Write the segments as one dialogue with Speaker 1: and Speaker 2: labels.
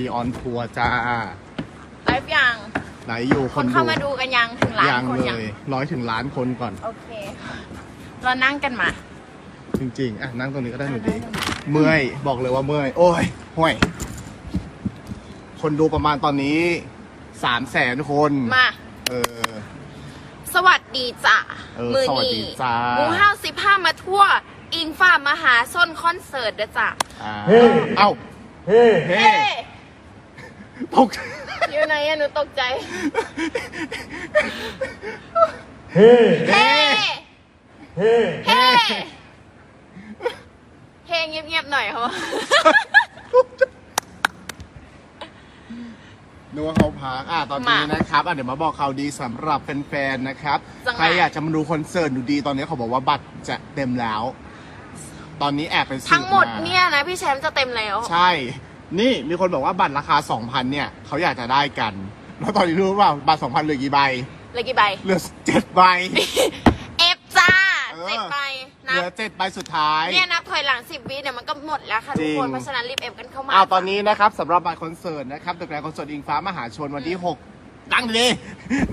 Speaker 1: ดีออนทัวร์จ้า
Speaker 2: ไลฟ์ยัง
Speaker 1: ไหนอยู่
Speaker 2: ค
Speaker 1: คนน
Speaker 2: เข้ามาดูกันยังถึงล้าน
Speaker 1: ยัง
Speaker 2: คน
Speaker 1: เล
Speaker 2: ยัง
Speaker 1: ย ร้อยถึงล้านคนก่อน
Speaker 2: โอเค เรานั่งกันมา
Speaker 1: จริงๆ อะนั่งตรงนี้ก็ได้หนูดี เมื่อยบอกเลยว่าเมื่อย โอ้ยห่วย คนดูประมาณตอนนี้สามแสนคน
Speaker 2: มา
Speaker 1: เออ
Speaker 2: สวัสดีจ้ะ
Speaker 1: เออ
Speaker 2: มือ
Speaker 1: สวัส
Speaker 2: นี
Speaker 1: ดีจ้า
Speaker 2: หมูห้าสิบห้ามาทั่ว อิงฟ้ามหาส้นคอนเสิร์ตเด้อจ้ะ
Speaker 1: อ่า
Speaker 3: เฮ้
Speaker 1: เอ้า
Speaker 3: เฮ้
Speaker 1: เฮ้
Speaker 2: เฮ้
Speaker 1: ตก
Speaker 2: อยู่ไหนอะหนูตกใจ
Speaker 3: เฮ้
Speaker 2: เฮ้
Speaker 3: เฮ้
Speaker 2: เฮ้เฮ้เงียบๆหน่อยเขา
Speaker 1: นึกว่าเขาพักอะตอนนี้
Speaker 2: มา
Speaker 1: นะครับอะเดี๋ยวมาบอกข่าวดีสำหรับแฟนๆนะครับ
Speaker 2: จังหวะ
Speaker 1: ใครอยากจะมาดูคอนเสิร์ตดูดีตอนนี้เขาบอกว่าบัตรจะเต็มแล้ว ตอนนี้แอบไปสืบ
Speaker 2: ทั้งหมดาเนี่ยนะพี่แชมป์จะเต็มแล้ว
Speaker 1: ใช่ นี่มีคนบอกว่าบัตรราคา 2,000 เนี่ยเขาอยากจะได้กัน แล้วตอนนี้รู้เปล่าบัตร 2,000เหลือกี่ใบ
Speaker 2: เหลยกี่ใบ
Speaker 1: เหลือเจ็ดใบ
Speaker 2: เอฟจ้า
Speaker 1: เออ
Speaker 2: เจ็ดใบ
Speaker 1: เห
Speaker 2: นะ
Speaker 1: ลือเจ็ดใบสุดท้าย
Speaker 2: เนี่ยนับถอยหลังสิบวิเนี่ยมันก็หมดแล้วค่ะ
Speaker 1: จริ
Speaker 2: ทุก
Speaker 1: ง
Speaker 2: คนเพราะฉะนั้นรีบเอฟกันเข้ามา
Speaker 1: อ้าวตอนนี้นะครับสำหรับบัตรคอนเสิร์ตนะครับตึกแกรนด์คอนเสิร์ตอิงฟ้ามหาชนวันที่6ดังดี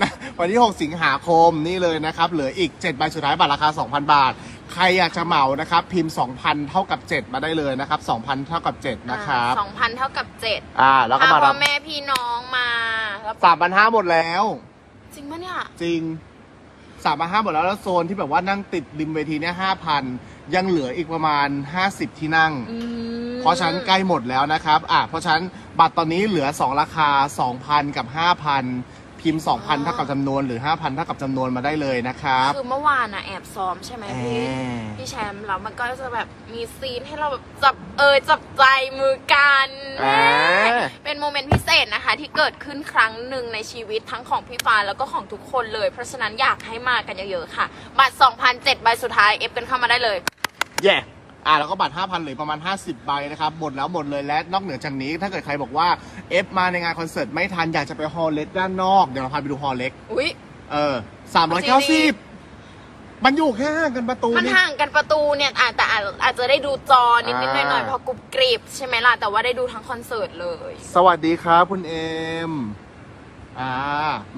Speaker 1: นะวันที่ 6 สิงหาคมนี่เลยนะครับ เหลืออีก 7 ใบสุดท้ายบัตรราคา 2,000 บาท ใครอยากจะเหมานะครับ พิมพ์ 2,000 เท่ากับ 7 มาได้เลยนะครับ 2,000 เท่ากับ 7 นะครับ
Speaker 2: สองพันเท่ากับเจ็ด
Speaker 1: อ่า แล้วก็
Speaker 2: ถ้า
Speaker 1: มา
Speaker 2: พ่
Speaker 1: รั
Speaker 2: อบแม่พี่น้องมาแล้ว
Speaker 1: 3,500 หมดแล้ว
Speaker 2: จริงปะเนี่ย
Speaker 1: จริงสามพันห้าหมดแล้วแล้วโซนที่แบบว่านั่งติดริมเวทีเนี่ยห้าพันยังเหลืออีกประมาณ 50 ที่นั่ง
Speaker 2: อืม
Speaker 1: เพราะฉะนั้นใกล้หมดแล้วนะครับ อะ เพราะฉะนั้นบัตรตอนนี้เหลือ 2 ราคา 2,000 กับ 5,000 พิมพ์ 2,000เท่ากับจำนวนหรือ 5,000เท่ากับจำนวนมาได้เลยนะครับ
Speaker 2: คือเมื่อวานอะแอบซ้อมใช่ไหมพี่
Speaker 1: แอบ
Speaker 2: พี่แชมป์แล้วมันก็จะแบบมีซีนให้เราแบบจับเอยจับใจมือกัน
Speaker 1: อ่า
Speaker 2: เป็นโมเมนต์พิเศษนะคะ ที่เกิดขึ้นครั้งหนึ่งในชีวิตทั้งของพี่ฟ้าแล้วก็ของทุกคนเลย เพราะฉะนั้นอยากให้มากันเยอะๆค่ะ บัตร2,007ใบสุดท้ายเอฟกันเข้ามาได้เลย
Speaker 1: แย่ อะแล้วก็บัตร 5,000เหลือประมาณ 50 ใบนะครับหมดแล้วหมดเลยและนอกเหนือจากนี้ ถ้าเกิดใครบอกว่าเอฟมาในงานคอนเสิร์ตไม่ทันอยากจะไปฮอลเล็กด้านนอกเดี๋ยวเราพาไปดูฮอลเล็ก
Speaker 2: อุ้ย
Speaker 1: เออสามร้อยเก้าสิบมันอยู่แค่ห่างกันประตู
Speaker 2: มัน
Speaker 1: นี่
Speaker 2: ห่างกันประตูเนี่ยอาจแต่อาจอาจจะได้ดูจอนิดนิดหน่อยหน่อย
Speaker 1: อ่า
Speaker 2: ๆเพอกรุบกริบใช่ไหมล่ะแต่ว่าได้ดูทั้งคอนเสิร์ตเลย
Speaker 1: สวัสดีครับคุณเอม อ่า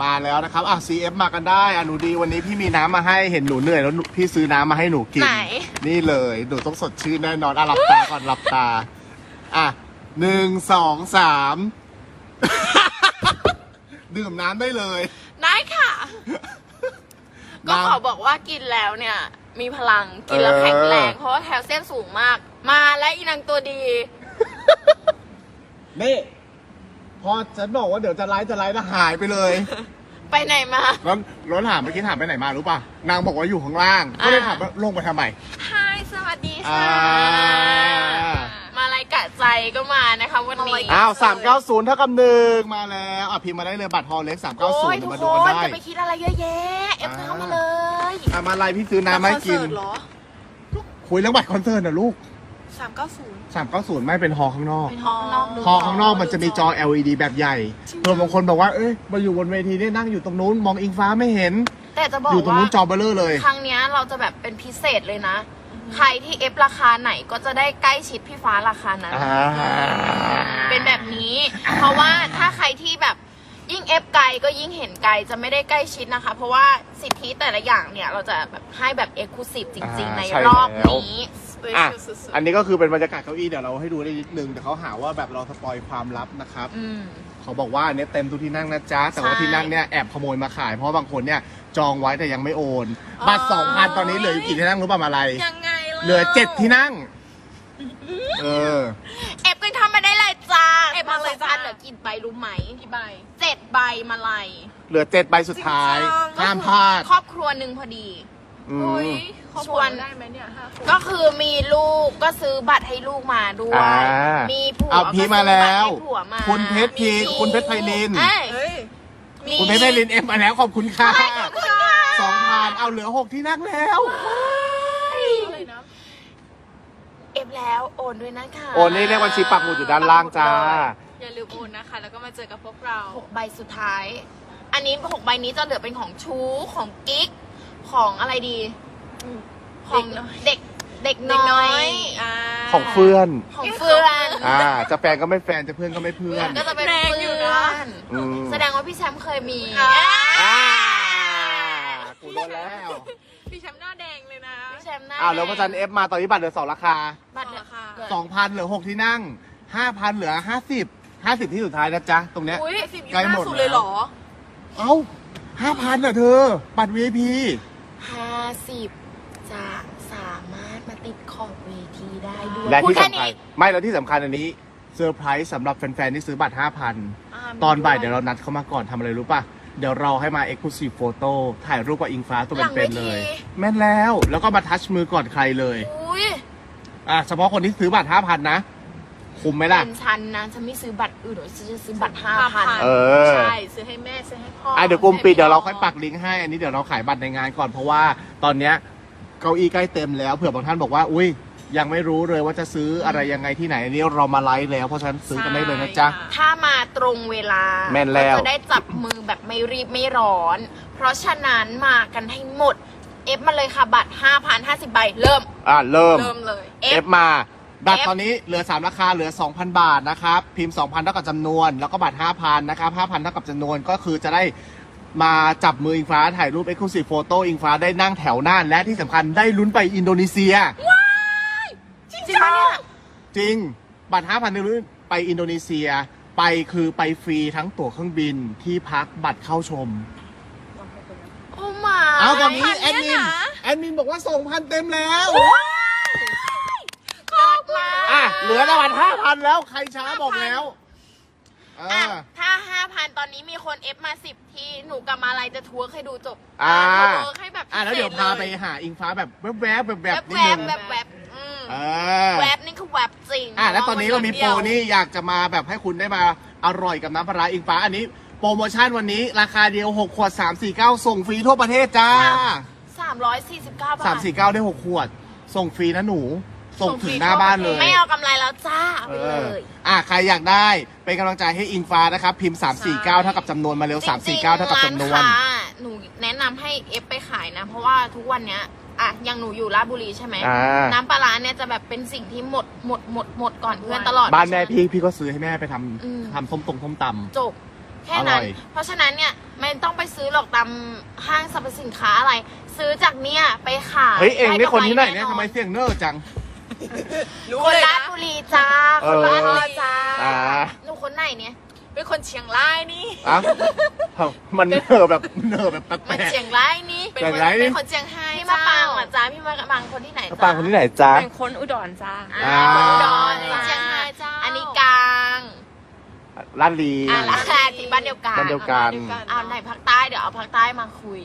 Speaker 1: มาแล้วนะครับอะ CF มากันได้อะหนูดีวันนี้พี่มีน้ำมาให้เห็นหนูเหนื่อยแล้วหนูพี่ซื้อน้ำมาให้หนูกิน
Speaker 2: ไหน
Speaker 1: นี่เลยหนูต้องสดชื่นแน่นอนอะหลับตาก่อนหลับตา อะหนึ่งสองสาม ดื่มน้ำได้เลย
Speaker 2: ได้ค่ะ ก็
Speaker 1: น้ำ
Speaker 2: ขอบอกว่ากินแล้วเนี่ย มีพลังกินแล้วแข็งแรง
Speaker 1: เออ
Speaker 2: เพราะว่าแคลเซียมสูงมาก มาและอีนางตัวดี
Speaker 1: นี่ พอฉันบอกว่าเดี๋ยวจะไลฟ์จะไลฟ์แล้วหายไปเลย
Speaker 2: ไปไหนมา
Speaker 1: แล้วรถถามเมื่อกี้ถามไปไหนมารู้ป่ะนางบอกว่าอยู่ข้างล่าง ก็เลย
Speaker 2: อ่า
Speaker 1: ถามว่าลงไปทำไม
Speaker 2: ฮายสวัสดีค่ะ
Speaker 1: อ่า
Speaker 2: มาลายกะใจก็มานะคะ วันนี้
Speaker 1: อ้าวสามเก้าศูนย์เท่ากับหนึ่งมาแล้วอะพิมพ์มาได้เลยบัตรฮอลเล็กสามเก้า
Speaker 2: โอ้
Speaker 1: ศูน
Speaker 2: ย
Speaker 1: ย์
Speaker 2: ทุก
Speaker 1: มา
Speaker 2: ค
Speaker 1: ดูกัน
Speaker 2: น
Speaker 1: ได้
Speaker 2: จะไปคิดอะไรเยอะแยะ เอฟ
Speaker 1: อ่า
Speaker 2: เข้ามาเลย
Speaker 1: อะมาไลน์พี่ซื้อน้ำให้กิน
Speaker 2: คอนเสิร์ตเหรอ
Speaker 1: คุยเรื่องบัตรคอนเสิร์ตนะลูก
Speaker 2: สามเก้าศูนย์
Speaker 1: สามเก้าศูนย์ไม่เป็นฮอข้างนอก
Speaker 2: เป็นห้องนอกดู
Speaker 1: ฮอข้างนอกมันจะมีจอ LED แบบใหญ่เพื่อบางคนบอกว่าเอ้ยมาอยู่บนเวทีเนี่ยนั่งอยู่ตรงนู้นมองอิงฟ้าไม่เห็น
Speaker 2: แต่จะบอก
Speaker 1: อยู่ตรง
Speaker 2: ว่า
Speaker 1: นู้นจอเบลเลอร์เลย
Speaker 2: ครั้งเนี้ยเราจะแบบเป็นพิเศษเลยนะ ใครที่เอฟราคาไหนก็จะได้ใกล้ชิดพี่ฟ้าราคานั้น
Speaker 1: อ่า
Speaker 2: เป็นแบบนี้ เพราะว่าถ้าใครที่แบบยิ่งเอฟไกลก็ยิ่งเห็นไกลจะไม่ได้ใกล้ชิดนะคะ เพราะว่าสิทธิแต่ละอย่างเนี่ย เราจะแบบให้แบบเอ็กซ์คลูซีฟจริง ๆ ใน
Speaker 1: ใช่
Speaker 2: รอบ
Speaker 1: แล้ว
Speaker 2: นี้
Speaker 1: อะ
Speaker 2: special สุด
Speaker 1: อันนี้ก็คือเป็นบรรยากาศเก้าอี้เดี๋ยวเราให้ดูได้นิดนึงแต่เขาหาว่าแบบเราสปอยความลับนะครับ
Speaker 2: ๆอืม
Speaker 1: เขาบอกว่าอันเนี้ยเต็มทุกที่นั่งนะจ๊ะ แต่ว่า
Speaker 2: ใช่
Speaker 1: ที่นั่งเนี่ยแอบขโมยมาขาย เพราะว่าบางคนเนี่ยจองไว้แต่ยังไม่โอน
Speaker 2: อ๋อ
Speaker 1: บัตรสองพันตอนนี้เหลืออยู่กี่ที่นั่งรู้ป่ะมาอะไร
Speaker 2: ยังไงล่ะ
Speaker 1: เหลือเจ็ดที่นั่ง เออ
Speaker 2: เอฟกันทำมาได้เลยจ้าเอฟมา
Speaker 4: มา
Speaker 2: เล
Speaker 4: เลยย
Speaker 2: จ้า
Speaker 4: จ้า
Speaker 2: เหลือกี่ใบรู้ไหม
Speaker 4: กี่ใบ
Speaker 2: เจ็ดใบมาลาย
Speaker 1: เหลือเจ็ดใบสุดท้าย
Speaker 4: จริงจัง
Speaker 1: ห้ามพลาด
Speaker 2: ครอบครัวหนึ่งพอดี
Speaker 1: อืม
Speaker 4: อุ้ยเขา
Speaker 2: ช
Speaker 4: ช
Speaker 2: ว
Speaker 4: วนนได้ไหมเนี่ยห้าคน
Speaker 2: ก็คือมีลูกก็ซื้อบัตรให้ลูกมาด้วย
Speaker 1: อ่า
Speaker 2: มีผัว
Speaker 1: เอา
Speaker 2: ก็
Speaker 1: พี
Speaker 2: ซื้อ
Speaker 1: มาแล้ว
Speaker 2: บัตรให้ผัวมา
Speaker 1: คุณเพชรพี
Speaker 2: มี
Speaker 1: คุณเพชรไพลิน
Speaker 2: เอ้ย
Speaker 4: เฮ้ย
Speaker 2: มี
Speaker 1: คุณเพชรไพลินเอ็มมาแล้วขอบคุณค่ะ
Speaker 2: ขอบคุณค่ะ
Speaker 1: สองพันเอาเหลือหกที่นั่งแล้ว
Speaker 4: อะไรนะ
Speaker 2: เอฟแล้วโอนด้วยนะคะ
Speaker 1: โอนนี่เลขบัญชีปักหมุดอยู่ด้านล่างจ้า
Speaker 4: อย่าลืมโอนนะคะ แล้วก็มาเจอกับพวกเรา
Speaker 2: หกใบสุดท้าย อันนี้หกใบนี้จะเหลือเป็นของชู้ของกิ๊ก ของอะไรดีของเด็กเด็กน้อยา
Speaker 1: ของเพื่อน
Speaker 2: ของเพื่อน
Speaker 1: อ่า จะแฟนก็ไม่แฟน จะเพื่อนก็ไม่เพื่อน
Speaker 2: ก็จะเป็น
Speaker 4: แรงอยู่
Speaker 2: เพื่อนะแสดงว่าพี่แชมป์เคยมี
Speaker 4: อ่า
Speaker 1: อ่าโดนแล้ว
Speaker 4: พี่แชมป์หน้าแดงเลยนะ
Speaker 2: พี่แชมป์หน้า
Speaker 1: อ้าวแล้วพระจันทร์เอฟมาตอนนี้บัตรเหลือสองราคา
Speaker 2: บัตรเหลือ
Speaker 4: ค่ะ
Speaker 1: สองพันเหลือหกที่นั่งห้าพันเหลือห้าสิบห้าสิบที่สุดท้ายนะจ๊ะ ตรงเนี้ยใกล้
Speaker 4: หม
Speaker 1: ด
Speaker 4: เลยหรอ
Speaker 1: เอ้าห้าพันเหรอเธอ บัตร VIP
Speaker 2: เ50 จะสามารถมาติดขอบเวทีได้ด้วย
Speaker 1: และที่
Speaker 2: ค่
Speaker 1: สำคัญ
Speaker 2: นี้
Speaker 1: ไม่แล้วที่สำคัญอันนี้เซอร์ไพรส์สำหรับแฟนๆที่ซื้อบัตร 5,000าตอนบ่ายเดี๋ยวเรานัดเข้ามาก่อนทำอะไรรู้ป่ะ เดี๋ยวเราให้มา Exclusive Photo ถ่ายรูปกับอิงฟ้าตัวเป็นๆเลย แม่นแล้วแล้วก็มาทัชมือก่อนใครเลย
Speaker 2: อุ้ย
Speaker 1: อะเฉพาะคนที่ซื้อบัตร 5,000 นะ คุ้มไหมล่ะ
Speaker 2: เป็นฉันนะฉันไม่ซื้อบัตรอื่นหรอกฉันจะซื้อบัตรห้าพัน
Speaker 1: เออ
Speaker 4: ใช่ ซื้อให้แม่ ซื้อให้พ่อ
Speaker 1: อะเดี๋ยวกลุ่มปิด
Speaker 4: ให้
Speaker 1: เดี๋ยวเรา
Speaker 4: น้ง
Speaker 1: ค่อยปักลิงก์ให้ อันนี้เดี๋ยวเราขายบัตรในงานก่อนเพราะว่าตอนเนี้ยเก้าอี้ใกล้เต็มแล้วเผื่อบางท่านบอกว่า อุ้ยยังไม่รู้เลยว่าจะซื้ออะไรยังไงที่ไหนอันนี้เรามาไลฟ์แล้วเพราะฉะนั้นซื้อกันได้เลยนะจ๊ะ
Speaker 4: ใช่
Speaker 2: ถ้ามาตรงเวลา
Speaker 1: แม่นแล้ว
Speaker 2: ก็จะได้จับมือแบบไม่รีบไม่ร้อน เพราะฉะนั้นมากันให้หมด เอฟมาเลยค่ะบัตร5,050ใบเริ่ม
Speaker 1: อะเริ่ม
Speaker 4: เริ่มเลย
Speaker 2: เอ
Speaker 1: เอ
Speaker 2: ฟ
Speaker 1: ฟมา บัตร
Speaker 2: F
Speaker 1: ตอนนี้เหลือ 3 ราคาเหลือ 2,000 บาทนะครับ พิมพ์ 2,000 เท่ากับจำนวน แล้วก็บัตร5,000 นะครับ 5,000 เท่ากับจำนวนก็คือจะได้มาจับมืออิงฟ้าถ่ายรูป Exclusive Photo อิงฟ้าได้นั่งแถวหน้า และที่สำคัญได้ลุ้นไปอินโดนีเซีย
Speaker 2: จริงปะเนี่ย
Speaker 1: จริง บัตร 5,000ได้ลุ้นไปอินโดนีเซีย ไปคือไปฟรีทั้งตั๋วเครื่องบินที่พักบัตรเข้าชม
Speaker 2: โอ้หมา
Speaker 1: เอาตอนนี้
Speaker 4: 5,000
Speaker 1: แอดมิ
Speaker 4: เนี่
Speaker 1: น
Speaker 4: ยนะ
Speaker 1: แอดมินบอกว่า 2,000 เต็มแล้ว
Speaker 2: เลิศ มาก
Speaker 1: อะเหลือรางวัล5,000แล้วใครช้าบอกแล้วเอ
Speaker 2: อะ
Speaker 1: อ
Speaker 2: ถ้า5,000ตอนนี้มีคนเอฟมา10ที่หนูกับมาลายจะทัวร์ให้ดูจบ
Speaker 1: อ่า
Speaker 2: ทัวร์ให้แบบ
Speaker 1: อะแล้วเดี๋ยวพาไป
Speaker 2: พิศษ
Speaker 1: หาอิงฟ้าแบบแวบๆแบบ
Speaker 2: เล
Speaker 1: แบ
Speaker 2: ย
Speaker 1: บนิ
Speaker 2: แว
Speaker 1: ด
Speaker 2: บ
Speaker 1: นึง
Speaker 2: ๆแบบแบบๆอืม
Speaker 1: เออ
Speaker 2: แวบนี่คือแวบจริง
Speaker 1: อะแล้วตอนนี้เรามีโปร
Speaker 2: พะว่
Speaker 1: นี่อยากจะมาแบบให้คุณได้มาอร่อยกับน้ำปลาร้าอิงฟ้าอันนี้ โปรโมชั่นวันนี้ราคาเดียว6ขวด349 ส่งฟรีทั่วประเทศจ้า
Speaker 2: 349บาท
Speaker 1: 349 ได้ 6 ขวด ส่งฟรีนะหนู ส่งถึงหน้าบ้านเลย
Speaker 2: ไม่เอากำไรแล้วจ้าเอา
Speaker 1: เอ
Speaker 2: ไปเล
Speaker 1: อ ย อะใครอยากได้เป็นกำลังใจให้อิงฟ้านะครับ พิมพ์ 349 เท่ากับจำนวนมาเร็ว 349 เท่ากับจำนวน
Speaker 2: ร้าค้าหนูแนะนำให้เอฟไปขายนะ เพราะว่าทุกวันเนี้ยอะอย่างหนูอยู่ราชบุรีใช่ไหม
Speaker 1: อ่า
Speaker 2: น้ำปลาร้าเนี่ยจะแบบเป็นสิ่งที่หมดหมดหมดหมดก่อนเพื่อนตลอด
Speaker 1: บ้านแม่พี่พี่ก็ซื้อให้แม่ไปท
Speaker 2: อืมำ
Speaker 1: ทำส้มตรงส้มตำ
Speaker 2: จบแค่นั้
Speaker 1: อนร่อย
Speaker 2: เพราะฉะนั้นเนี่ยไม่ต้องไปซื้อหรอกตามห้างสรรพสินค้าอะไร ซื้อจากเนี่ยไปขาย
Speaker 1: เฮ้ยเองนี่
Speaker 2: ด้
Speaker 1: คนที่ไหน
Speaker 2: กำร
Speaker 1: เนี่ย
Speaker 2: แอ
Speaker 1: ทำไมเสียงเนอร์จัง
Speaker 4: รู้
Speaker 2: คน
Speaker 4: เลย
Speaker 2: รา
Speaker 4: นะ
Speaker 2: ชบุรีจ้า
Speaker 1: เอ
Speaker 2: คน
Speaker 1: อ
Speaker 2: ราชบุรีจ้า
Speaker 1: อ่า
Speaker 2: หนูคนไหนเนี่ย
Speaker 4: เป็นคนเชียงรายนี่
Speaker 1: อะมันเนอร์แบบเนอร์แบบแปล
Speaker 2: มัน
Speaker 1: ก
Speaker 2: เชียงรายนี่
Speaker 4: เป็น
Speaker 1: เชีย
Speaker 4: ค
Speaker 1: ง
Speaker 4: น
Speaker 1: รายนี่
Speaker 4: เป็นคนเชียงไฮ้
Speaker 2: พี่มาปังเหรอจ้าพี่มาปังคนที่ไหน
Speaker 1: ๆ
Speaker 2: จ้า
Speaker 1: ปางคนที่ไหนจ๊ะ
Speaker 4: เป็นคนอุดรจ้า
Speaker 2: อ่า
Speaker 1: อ่า
Speaker 2: คนอุดร
Speaker 4: คนเชี
Speaker 2: จ้าย
Speaker 4: งรายจ้า
Speaker 2: อันนี้กลาง
Speaker 1: ลาดลี
Speaker 2: อ่าละที่บ้านเดียวกัน
Speaker 1: บ้านเดียวกัน
Speaker 2: เอาไหนภาคใต้เดี๋ยวเอาภาคใต้มาคุย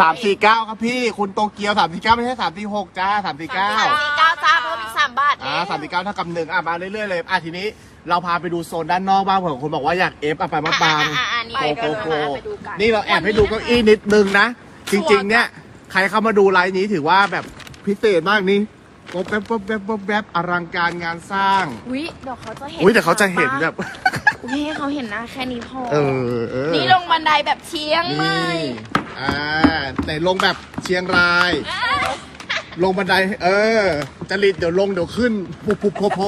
Speaker 1: สามสี่เก้าครับพี่ คุณโตเกียวสามสี่เก้าไม่ใช่สามสี่หกจ้าสามสี่เก้า
Speaker 2: สามสี่เก้าจ้าเพิ่มอีกสามบาท
Speaker 1: อ่าสามสี่เก้าเท่ากับหนึ่งอะมาเรื่อยๆเลยอะทีนี้เราพาไปดูโซนด้านนอกบ้างเผื่อคุณบอกว่าอยากเอฟอะไปมาปาง
Speaker 2: อ่าอ่านี่
Speaker 1: โก
Speaker 2: ไป
Speaker 1: โก
Speaker 2: กัน
Speaker 1: โก
Speaker 2: เลยมาไปดูกัน
Speaker 1: นี่เราแอบให้ดูเก้าอี้นิดนึงนะ จริงๆ เนี่ยใครเข้ามาดูไลน์นี้ถือว่าแบบพิเศษมากนี่โป๊บแป๊บโป๊บแป๊บโป๊บแป๊บอลังการงานสร้าง
Speaker 2: อุ้ยเดี๋ยวเขาจะเห็น
Speaker 1: อุ้ยแต่เขาจะเห็นแบบ
Speaker 2: อุ้ยให้เขาเห็นหน้าแค่นี้พอ
Speaker 1: เออเออ
Speaker 2: นี่ลงบันไดแบบเชียงใหม่
Speaker 1: นี่อ่าแต่ลงแบบเชียงราย ลงบันได เออ จริตเดี๋ยวลงเดี๋ยวขึ้นปุบปุบโพโพ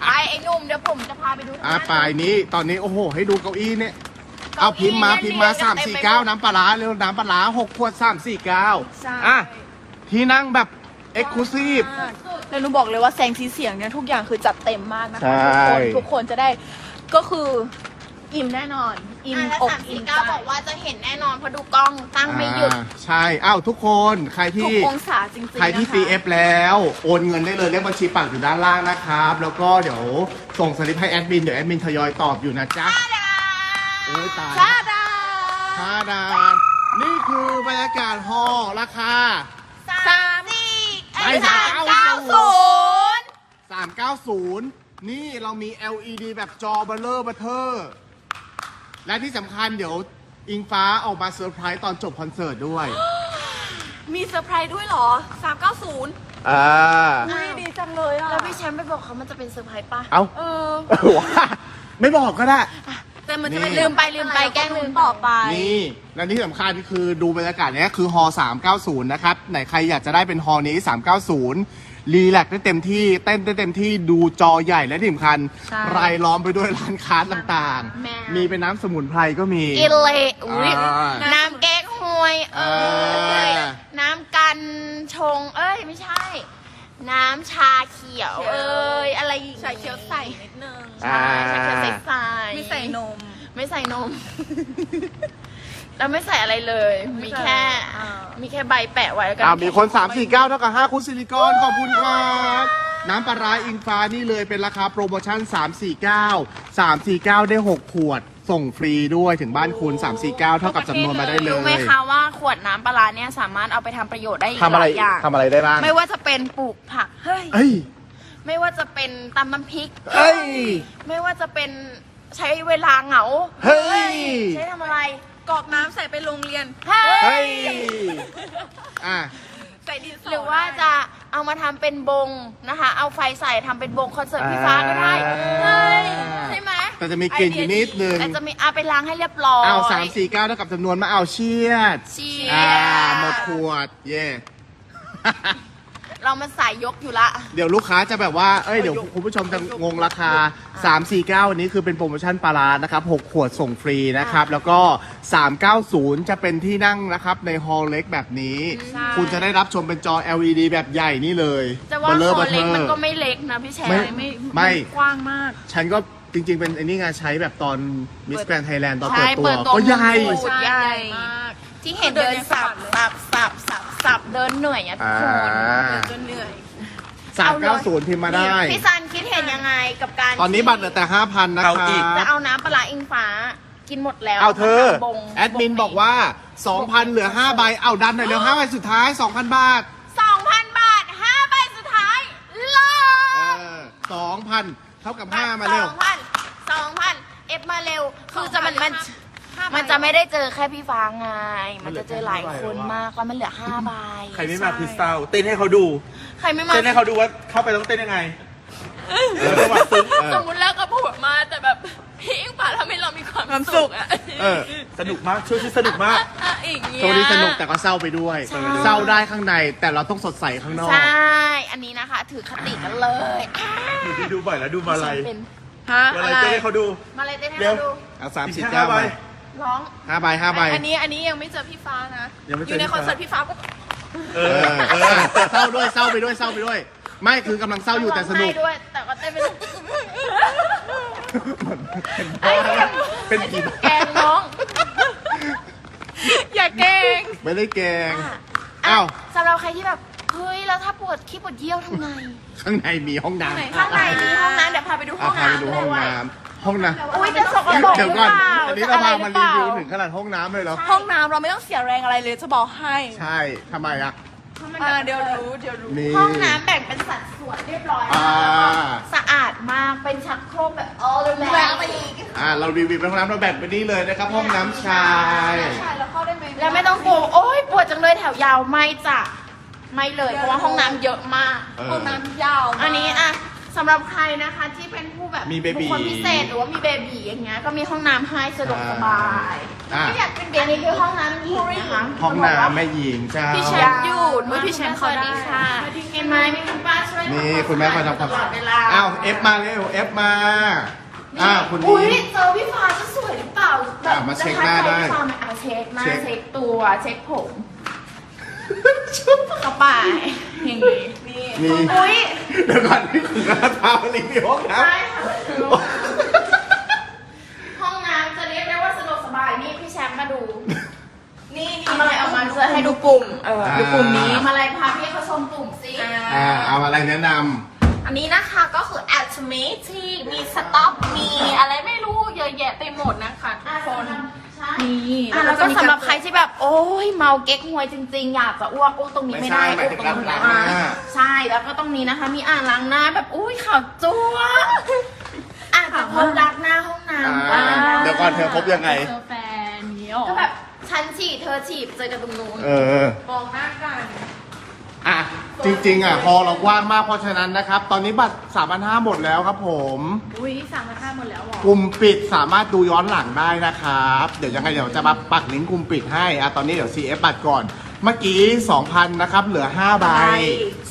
Speaker 2: ไปไอ้หนุ่มเดี๋ยวผมจะพาไปดู
Speaker 1: อ่าปลายนี้ตอนนี้โอ้โห ให้ดูเก้าอี้เนี่ย เอาพิมพ์มาพิมพ์มาสามสี่เก้าน้ำปลาร้าเร็วน้ำปลาร้าหกขวดสามสี่เก้าอะที่นั่งแบบเอ็กซ์คลูซีฟ
Speaker 5: แล้วหนูบอกเลยว่าแสงสีเสียงเนี่ยทุกอย่างคือจัดเต็มมากนะ
Speaker 1: ใช่
Speaker 5: คะทุกคนทุกคนจะได้ก็คือ อิ่มแน่นอน อิ่ม
Speaker 2: อ่าแล้ว
Speaker 5: อก
Speaker 2: สาม
Speaker 5: อิ่
Speaker 2: สี่
Speaker 5: ม
Speaker 2: เก้า
Speaker 5: ใจ
Speaker 2: บอกว่าจะเห็นแน่นอนเพราะดูกล้องตั้งไม่หยุด
Speaker 1: อ่าใช่ อ้าวทุกคนใคร
Speaker 5: ทุ
Speaker 1: ที่
Speaker 5: กองศาจริงๆ
Speaker 1: ใครที่
Speaker 5: นะคะ
Speaker 1: CF แล้วโอนเงินได้เลยเลขบัญชีปักอยู่ด้านล่างนะครับ แล้วก็เดี๋ยวส่งสลิปให้แอดมิน เดี๋ยวแอดมินทยอยตอบอยู่นะจ๊ะ โอ้ยตาย
Speaker 5: จ้าดา
Speaker 1: ท่าดานนี่คือบรรยากาศฮอลล์ราคา
Speaker 2: สามสี่
Speaker 1: ไป
Speaker 2: สาม
Speaker 1: สาม
Speaker 2: เก้า
Speaker 1: เก้าศู
Speaker 2: ศูนย์
Speaker 1: 390 นี่เรามี LED แบบจอเบลเลอร์เบเทอร์ และที่สำคัญเดี๋ยวอิงฟ้าออกมาเซอร์ไพรส์ตอนจบคอนเสิร์ตด้วย
Speaker 5: มีเซอร์ไพรส์ด้วยเหรอ 390
Speaker 1: อ่า
Speaker 5: อุ้ยดีจังเลยอะ
Speaker 2: แล้วพี่แชมป์ไปบอกเขามันจะเป็นเซอร์ไพรส์ป่ะ
Speaker 1: เอ้า
Speaker 5: เออ
Speaker 1: ว่าไม่บอกก็ได้
Speaker 5: แต่มันจะ
Speaker 1: นี่
Speaker 5: เป็น
Speaker 2: ลืมไปลืมไปแกล้งลืม
Speaker 5: ต่อไป
Speaker 1: นี่ และที่สำคัญคือดูบรรยากาศเนี้ยคือฮอ390 นะครับ ไหนใครอยากจะได้เป็นฮอนี้ 390 รีแลกซ์ได้เต็มที่เต้นได้เต็มที่ดูจอใหญ่และที่สำคัญ
Speaker 5: ใช่
Speaker 1: รายล้อมไปด้วยร้านค้าต่าง
Speaker 2: แม่
Speaker 1: ๆ มีเป็นน้ำสมุนไพรก็มี
Speaker 2: กินเลยอุ้ย
Speaker 1: อ่า
Speaker 2: น้ำแก๊กฮวยเอ้ย
Speaker 1: อ่า
Speaker 2: น้ำกันชง เอ้ยไม่ใช่ น้ำชาเขียว เอ้ยอะไรอย่างงี้
Speaker 4: ใส่เคี้ยวใส่นิดนึง
Speaker 2: ใช่ชาเขียวใส่ใส่
Speaker 5: ไม่ใส่นม
Speaker 2: ไม่ใส่นม แล้วไม่ใส่อะไรเลย มีแค่
Speaker 5: อ่า
Speaker 2: มีแค่ใบแปะไว้แล้วกั
Speaker 1: อ่ามีคน 3 4 9 เท่ากับ 5 คุณซิลิคอนขอบคุณครับ น้ำปลาร้าอิงฟ้านี่เลยเป็นราคาโปรโมชั่น 349 349 ได้ 6 ขวด ส่งฟรีด้วยถึงบ้านคุณ 349 เท่ากับจำนวนมาได้เล
Speaker 2: รู้ไหม
Speaker 1: ย
Speaker 2: คะว่าขวดน้ำปลาร้าเนี่ยสามารถเอาไปทำประโยชน์ได้อีก
Speaker 1: ทำอะไร
Speaker 2: หลายอย่าง
Speaker 1: ทำอะไรได้บ้าง
Speaker 2: ไม่ว่าจะเป็นปลูกผัก เฮ้ย
Speaker 1: เอ้ย
Speaker 2: ไม่ว่าจะเป็นตำน้ำพริก
Speaker 1: เอ้ย
Speaker 2: ไม่ว่าจะเป็นใช้เวลาเหงา
Speaker 1: เฮ้ย
Speaker 2: ใช้ทำอะไร
Speaker 5: กรอกน้ำใส่ไปโรงเรียน
Speaker 2: เฮ้
Speaker 1: เฮ้
Speaker 2: ย
Speaker 1: ยอะ
Speaker 5: ใส่ดินสอ
Speaker 2: หรือว่าจะเอามาทำเป็นบงนะคะ เอาไฟใส่ทำเป็นบงคอนเสิร์ตพี่ฟ้าก็ได้
Speaker 1: อ่า
Speaker 2: เฮ้ยใช่ไหม
Speaker 1: แต่จะมีกลิ่นอยู่นิดนึง
Speaker 2: แต่จะมีเอาไปล้างให้เรียบร้อย
Speaker 1: เอาสามสี่เก้าเท่ากับจำนวนมาเอาเชียด
Speaker 2: เชีย
Speaker 1: อ่า
Speaker 2: ร์
Speaker 1: หมดขวด เย่
Speaker 2: เรามันสายยกอยู่ละ
Speaker 1: เดี๋ยวลูกค้าจะแบบว่า เอ้ย เดี๋ยวคุณผู้ชมจะงงราคา 3 4 9วันนี้คือเป็นโปรโมชั่นปลาร้านะครับ 6 ขวดส่งฟรีนะครับ แล้วก็ 390 จะเป็นที่นั่งนะครับ ในฮอลล์เล็กแบบนี้
Speaker 2: ใช่
Speaker 1: คุณจะได้รับชมเป็นจอ LED แบบใหญ่นี่เลย
Speaker 2: จะว่า
Speaker 1: เบล
Speaker 2: ค
Speaker 1: อ
Speaker 2: อเล็ก
Speaker 1: เบอร์
Speaker 2: มันก็ไม่เล็กนะพี่แชร์
Speaker 1: ไม่
Speaker 2: ไม่
Speaker 1: ไม่
Speaker 5: กว้างมาก
Speaker 1: ฉันก็จริงๆ เป็นไอ้นี่ไงใช้แบบตอนมิสแกรนไทยแลนด์ตอน
Speaker 2: ใช่
Speaker 1: เปิดตัว
Speaker 2: เปิดตัว
Speaker 1: ก็ใหญ่
Speaker 2: มงกุฎใหญ่
Speaker 5: มาก
Speaker 2: ที่เห็นเดินสับสับสับสับสับเดินเหนื่อยอะทุก
Speaker 1: อ่า
Speaker 2: คน
Speaker 5: จนเหนื่อย
Speaker 1: 390พิมพ์มาได้
Speaker 2: พี่ซันคิดเห็นยังไงกับการ
Speaker 1: ตอนนี้บัตรเหลือแต่5,000นะค
Speaker 3: เอา
Speaker 1: รั
Speaker 3: อีก
Speaker 2: จะ
Speaker 1: บ
Speaker 2: เอาน้ำปลาร้าอิงฟ้า กินหมดแล้ว
Speaker 1: เอาเธอ
Speaker 2: บง
Speaker 1: แอดมินบอกว่า 2,000 เหลือ 5 ใบ เอาดันหน่อยเร็ว5ใบสุดท้าย 2,000 บาท
Speaker 2: สองพันบาทห้าใบสุดท้ายเลิ
Speaker 1: เอ
Speaker 2: ศ
Speaker 1: อ2,000 เท่ากับ 5 มาเร็ว
Speaker 2: สองพันสองพันเอฟมาเร็ว คือจะมันมัน
Speaker 5: ห้าใบ
Speaker 2: มันจะไม่ได้เจอแค่พี่ฟ้าไง มันจะเจอหลายคนมากแล้วมันเหลือห้าใบ
Speaker 3: ใครไม่มาคือเศร้าเต้นให้เขาดู
Speaker 2: ใครไม่มา
Speaker 3: เต้นให้เขาดูว่าเข้าไปต้องเต้นยังไงเออจังหวะซึ้ง
Speaker 1: เออ
Speaker 4: สมมติแล้วก็พูดมาแต่แบบพี่อิงฟ้าทำให้เรามีความ
Speaker 5: ความสุ
Speaker 4: สุ
Speaker 5: ข
Speaker 4: ขอะ
Speaker 1: เออ
Speaker 3: สนุกมากช่วยที่สนุกมาก
Speaker 4: อะอย่างเงี้ย
Speaker 1: ตรงนี้สนุกแต่ก็เศร้าไปด้วยเศร้าได้ข้างในแต่เราต้องสดใสข้างนอก
Speaker 2: ใช่ อันนี้นะคะ ถือคติกันเลยอ่า
Speaker 3: หนูดูบ่อยแล้วดูมาอะไร
Speaker 2: ฉันเป็น
Speaker 5: ฮะ
Speaker 3: มา
Speaker 5: อะ
Speaker 3: อะไร
Speaker 5: ไร
Speaker 3: เต้นให้เขาดู
Speaker 2: มาเลยเต้นให้
Speaker 3: เร็ว
Speaker 2: เราดู
Speaker 1: เอาสาม
Speaker 3: อีก
Speaker 1: สิบ
Speaker 3: แค่
Speaker 1: เก้า
Speaker 3: ห้า
Speaker 1: ใบ
Speaker 3: ใบ
Speaker 2: ร้อง
Speaker 1: ห้าใบห้าใบ
Speaker 5: อันนี้อันนี้ยังไม่เจอพี่ฟ้านะ
Speaker 3: ยังไม่
Speaker 5: อ
Speaker 3: เจอยู่
Speaker 5: ใน
Speaker 3: พี่
Speaker 5: คอนเสิร์ต
Speaker 3: ฟ้า
Speaker 5: พี่ฟ้าก็
Speaker 3: เอ
Speaker 1: เอ
Speaker 3: อ
Speaker 1: อ
Speaker 3: เออ
Speaker 1: เศร้าด้วยเศร้าไปด้วยเศร้าไปด้วย ไม่คือกำลังเศร้าอยู่แต่สนุก
Speaker 2: ร้งไห้ด้วยแต่ก็เต้นไม่ได้
Speaker 1: เป็นกี่บ้า
Speaker 2: แกล้งน้อง
Speaker 5: อย่าเก่ง
Speaker 1: ไม่ได้แกง
Speaker 2: อะ
Speaker 1: อ้าว
Speaker 2: สำหรับใครที่แบบ เฮ้ย แล้วถ้าปวดขี้ปวดเยี่ยวทำไง
Speaker 1: ข้างในมีห้องน้ำ
Speaker 2: ข้างในมีห้องน้ำเดี๋ยวพาไปดูห้
Speaker 1: อะ
Speaker 2: อง
Speaker 1: พาไป
Speaker 2: น้ำ
Speaker 1: ดู
Speaker 2: ด้
Speaker 1: ห้อง
Speaker 2: วย
Speaker 1: น้ำ ห้องน้ำ
Speaker 2: อุ้ยจะสกปรกห
Speaker 1: เดี๋ยว
Speaker 2: รือ
Speaker 1: ก่อน
Speaker 2: เปล่า
Speaker 1: อันนี้
Speaker 2: จะ
Speaker 1: เรา
Speaker 2: อะไร
Speaker 1: พา
Speaker 2: ห
Speaker 1: มา
Speaker 2: รือเป
Speaker 1: รี
Speaker 2: ล่า
Speaker 1: วิวถึงขนาดห้องน้ำเลยเหรอ
Speaker 5: ห้องน้ำเราไม่ต้องเสียแรงอะไรเลยจะบอกให้
Speaker 1: ใช่ทำไมอะ
Speaker 5: อ่าเดี๋ยวรู้เดี๋ยวรู้
Speaker 1: นี่
Speaker 2: ห้องน้ำแบ่งเป็นสัดส่วนเรียบร้อย
Speaker 1: อ่า
Speaker 2: สะอาดมากเป็นชักโครกแบบ automatic
Speaker 1: อ่า เรารีวิวเป็นห้องน้ำเราแบ่งไปนี่เลยนะครับ ห้องน้ำชาย
Speaker 5: ใช่แล้วเข้าได้ไหม
Speaker 2: แล้วไม่ต้องกลัวโอ๊ยปวดจังเลยแถวยาวไม่จ้ะไม่เลยเพราะว่าห้องน้ำเยอะมาก
Speaker 1: เออ
Speaker 5: ห้องน้ำยาวมาก
Speaker 2: อันนี้อะ สำหรับใครนะคะที่เป็นผู้แบบ
Speaker 1: มี baby
Speaker 2: บุคคลพิเศษหรือว่ามีเบบีอย่างเงี้ยก็มีห้องน้ำให้สะดวกสบาย
Speaker 1: อ่า
Speaker 2: ไม่อยากเป็นเบบีนี่คือห้องน้ำหญิงนะคะ
Speaker 1: ห้องน้ำแม่หญิงเจ้า
Speaker 2: พี่แชมป์อยู่ด้วยพี่แชมป์สวัสดีค่ะเห็นไหมมีคุณป้าช่วย
Speaker 1: นี่คุณแม่คอยทำความ
Speaker 2: ตลอดเวลา
Speaker 1: อ้าวเอฟมาเร็วเอฟมา อ้าวคุณ
Speaker 2: อุ้ย
Speaker 1: นี้
Speaker 2: เจอพี่ฟ้าจะสวยหรือเปล่าแบบ
Speaker 1: อะมาเช็คหน้าได้
Speaker 2: จะทักทยพี่ฟ้าไหมเอาเช็คหน้า
Speaker 1: เช็ค
Speaker 2: เช็คตัวเช็คผมกระป๋ายอย่างงี้
Speaker 1: นี่
Speaker 2: อุ้ย
Speaker 1: เดี๋ยวก่อนนี่คือกระทารีวิวห้องน้
Speaker 2: ใช่ค่ะห้องน้ำจะเรียกได้ว่าสะดวกสบายนี่พี่แชมป์มาดู นี่ทำอะไรออกมาจะให้ดูปุ่ม เออดูปุ่มนี้ ทำอะไรพาพี่เขาชมปุ่มสิำ
Speaker 1: อ่าเอาอะไรแนะน
Speaker 2: อันนี้นะคะก็คือ a t m a t ที่มีสต็อปมีอะไรไม่รู้เยอะแยะไปหมดนะคะทุกคน
Speaker 5: นี่
Speaker 2: อะแล้วก็สำหรับใครที่แบบ โอ้ยเมาเก๊กฮวยจริงๆ อยากจะอ้วกอ้วกตรงำนี้
Speaker 1: ไม่
Speaker 2: ไม่
Speaker 1: ใช่
Speaker 2: ได้
Speaker 1: หมาย
Speaker 2: อ้วก
Speaker 1: ถึ
Speaker 2: ต
Speaker 1: ง
Speaker 2: รง
Speaker 1: รับ
Speaker 2: นู้น
Speaker 1: ล้าง
Speaker 2: อะ
Speaker 1: หน้า
Speaker 2: ใช่แล้วก็ตรงนี้นะคะ มีอ่างล้างหน้าแบบอุ้ยขาวจั๊วอะแต่พบรักหน้าห้องน้ำ
Speaker 1: อ่า
Speaker 2: อะ
Speaker 1: เดี๋ยวก่อนเธอพบยังไง
Speaker 5: เจอแฟนเนี้ยหรอ
Speaker 2: ก็แบบฉันฉีดเธอฉีดเจอกันตรงนู้น
Speaker 1: เออ
Speaker 5: มองหน้ากัน
Speaker 1: อะจริงๆอะฮอลล์เรากว้างมากเพราะฉะนั้นนะครับ ตอนนี้บัตร3,500หมดแล้วครับผม
Speaker 5: อุ้ยสั่งมาห้าหมดแล้วเหรอ
Speaker 1: กลุ่มปิดสามารถดูย้อนหลังได้นะครับ เดี๋ยวยังไงเดี๋ยวจะมาปักลิงก์กลุ่มปิดให้อะตอนนี้เดี๋ยว CF บัตรก่อน เมื่อกี้ 2,000นะครับ เหลือ5ใบ
Speaker 5: ใบ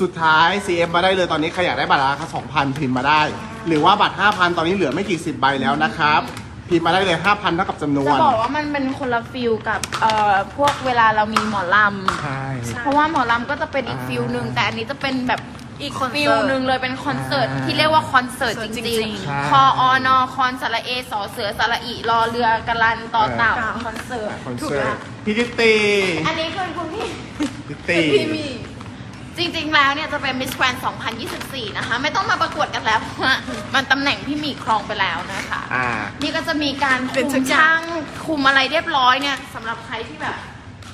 Speaker 1: สุดท้าย CM มาได้เลยตอนนี้ใครอยากได้บัตรราคา2,000พิมพ์มาได้ หรือว่าบัตร 5,000 ตอนนี้เหลือไม่กี่สิบใบแล้วนะครับ พิมพ์มาได้เลย 5,000 เท่ากับจำนว
Speaker 2: จะ
Speaker 1: น
Speaker 2: บอกว่ามันเป็นคนละฟิลกับเอ่อพวกเวลาเรามีหมอลำ
Speaker 1: ใช่
Speaker 2: เพราะว่าหมอลำก็จะเป็นอีก
Speaker 1: อ่า
Speaker 2: ฟิลหนึ่งแต่อันนี้จะเป็นแบบอีก
Speaker 5: คอนเสิร์ต
Speaker 2: ฟิลหนึ่งเลยเป็นคอนเสิร์ต
Speaker 1: อ่า
Speaker 2: ที่เรียกว่าคอนเสิร์ตจ
Speaker 5: จริ
Speaker 2: ริง
Speaker 5: ง
Speaker 1: ใช่
Speaker 2: ๆ คออนอคอนสระเอสอเสือสระอีรอเรือกะลันต่อเต่า
Speaker 5: เออ
Speaker 2: คอนเสิร์ต
Speaker 1: คอนเสิร์ตพี่ติตี
Speaker 2: อันนี้คือคุณพี่
Speaker 1: ติตี
Speaker 5: พี่มี
Speaker 2: จริงๆ แล้วเนี่ยจะเป็น Miss Grand 2024 นะคะ ไม่ต้องมาประกวดกันแล้วเพราะว่ามันตำแหน่งพี่หมีครองไปแล้วนะคะ
Speaker 1: อ่า
Speaker 2: นี่ก็จะมีการ
Speaker 5: เป็น
Speaker 2: คุม
Speaker 5: ช่าง
Speaker 2: ช่างคุมอะไรเรียบร้อยเนี่ยสำหรับใครที่แบบ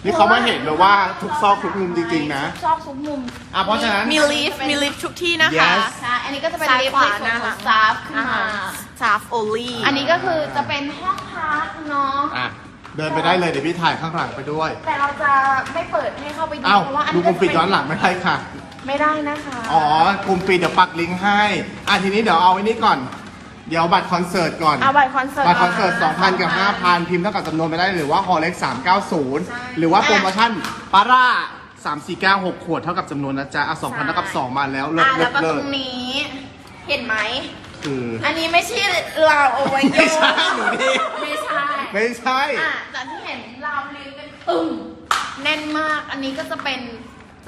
Speaker 1: นี่เขามาเห็นเลยว่าทุกซอกทุกมุมจริงๆนะ
Speaker 2: ทุกซอกทุกมุม
Speaker 1: อะเพราะฉะนั้น
Speaker 5: มีลิฟต์มีลิฟต์ทุกที่นะคะ
Speaker 1: Yes
Speaker 2: ใช่อันนี้ก็จะเป็น
Speaker 5: ซ้าย
Speaker 2: ลิฟต์
Speaker 5: ขวา
Speaker 2: ในส่วน
Speaker 5: หน้า
Speaker 2: ข
Speaker 5: หลั
Speaker 2: อง
Speaker 5: ง
Speaker 2: สตาฟขึ้นมา
Speaker 5: ซาฟโอลี่
Speaker 2: อันนี้ก็คือจะเป็นห้องพักเนาะ
Speaker 1: อะ เดินไปได้เลยเดี๋ยวพี่ถ่ายข้างหลังไปด้วย
Speaker 2: แต่เราจะไม่เปิดให้เข้าไปดู
Speaker 1: อ้าว
Speaker 2: เพราะว่าอัน
Speaker 1: ดู
Speaker 2: นี้
Speaker 1: กลุ่มปิดย้อนหลังไม่ได้ค่ะ
Speaker 2: ไม่ได้นะคะ
Speaker 1: อ๋อกลุ่มปิดเดี๋ยวปักลิงก์ให้ อะทีนี้เดี๋ยวเอาไว้นี่ก่อน เดี๋ยวบัตรคอนเสิร์ตก่อน
Speaker 2: เอาบัตรคอนเสิร์ต
Speaker 1: บัตรคอนเสิร์ต2,000 กับ 5,000 พิมพ์เท่ากับจำนวนไปได้หรือว่าฮอลเล็ก390 หรือว่าโปรโมชั่นปาร่า3496 ขวดเท่ากับจำนวนนะจ๊ะอะ2,000เท่ากับ 2 มาแล้วเลิศ
Speaker 2: อะ
Speaker 1: เลิ
Speaker 2: แล้ว
Speaker 1: ศ
Speaker 2: ก็ต
Speaker 1: เลิ
Speaker 2: ร
Speaker 1: ศ
Speaker 2: งนี้ เห็นไหม
Speaker 1: คือ
Speaker 2: อันนี้ไม่ใช่ราวเอาไว้โย
Speaker 1: ไม่ใช่หนูดิ
Speaker 2: ไม่ใช่
Speaker 1: ไม่ใช่
Speaker 2: อะจากที่เห็นราวเรียงกันตึมแน่นมากอันนี้ก็จะเป็น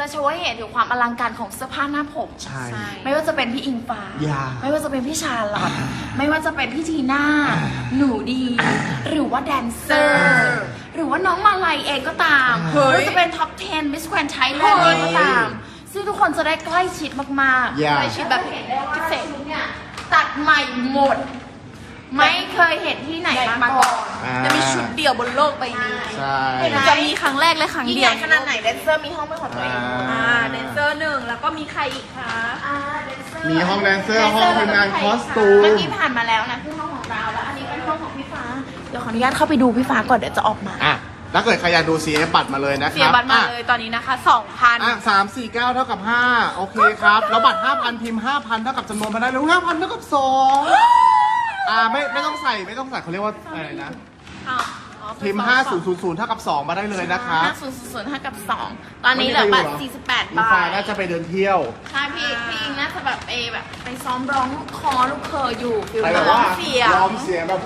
Speaker 2: จะโชว์ให้เห็นถึงความอลังการของเสื้อผ้าหน้าผม
Speaker 1: ใช่
Speaker 2: ไม่ว่าจะเป็นพี่อิงฟ้า
Speaker 1: อย่า
Speaker 2: ไม่ว่าจะเป็นพี่ชาลอตไม่ว่าจะเป็นพี่ทีน่าหนูดี หรือว่าแดนเซอร์ หรือว่าน้องมาลัยเองก็ตาม
Speaker 5: เฮ้ย
Speaker 2: หรือจะเป็นท็อป 10 Miss Grand Thailand เองก็ตาม ซึ่งทุกคนจะได้ใกล้ชิดมากๆ
Speaker 1: อย่า
Speaker 2: ใกล้ชิดแบบเห็นได้ว่าชุดเนี่ย ตัดใหม่หมด ไม่เคยเห็นที่ไหนมาก่อน
Speaker 1: อ่า
Speaker 5: จะมีชุดเดียวบนโลกใบนี้
Speaker 1: ใช่
Speaker 5: จะมีครั้งแรกและครั้ง
Speaker 2: ยิ่ง
Speaker 5: เดี
Speaker 2: ให
Speaker 5: ยว
Speaker 2: ญ่ขนาดไหนแดนเซอร์มีห้องเป็นของตัวเอง
Speaker 5: อ่าแดนเซอร์หนึ่งแล้วก็มีใครอีกคะ
Speaker 2: อ่าแดนเซอร์
Speaker 1: มีห้องแดนเซอร์ห้องทำงานคอสตูม
Speaker 2: เมื่อกี้ผ่านมาแล้วนะคือห้องของเราแล้ว อันนี้เป็นห้องของพี่ฟ้า เดี๋ยวขออนุญาตเข้าไปดูพี่ฟ้าก่อนเดี๋ยวจะออกมา
Speaker 1: อะ ถ้าเกิดใครอยากดู CF บัตรมาเลยนะครับ
Speaker 5: เสียบัตรมาเลยตอนนี้นะคะ2,000
Speaker 1: อะสามสี่เก้าเท่ากับห้าโอเคครับ แล้วบัตรห้าพันพิมพ์ห้าพันเท่ากับจำนวนมาได้แล้วห้าพันเท่ากับสองอ่าไม่ไม่ต้องใส่ไม่ต้องใส่เขาเรียกว่าอะไรนะ
Speaker 5: อ้าวอ๋อ
Speaker 1: พิมพ์ห้าศูนย์ศูนย์ศูนย์เท่ากับสองมาได้เลยนะครับ
Speaker 2: ห้าศูนย์ศูนย์ห้ากับสองตอนนี้เหลือบัตรสี่สิบแปด
Speaker 1: อี
Speaker 2: บา
Speaker 1: ฟ้า
Speaker 2: ท
Speaker 1: น่าจะไปเดินเที่ยว
Speaker 2: ใช่พี่พี่อิงน่าจะแบบเอแบบไปซ้อมร้องคอลูกเคยอยู่ฟิล
Speaker 1: ไปแบบ
Speaker 2: ร้อ
Speaker 1: ว่าง
Speaker 2: เสียง
Speaker 1: ร้องเสียงแบบ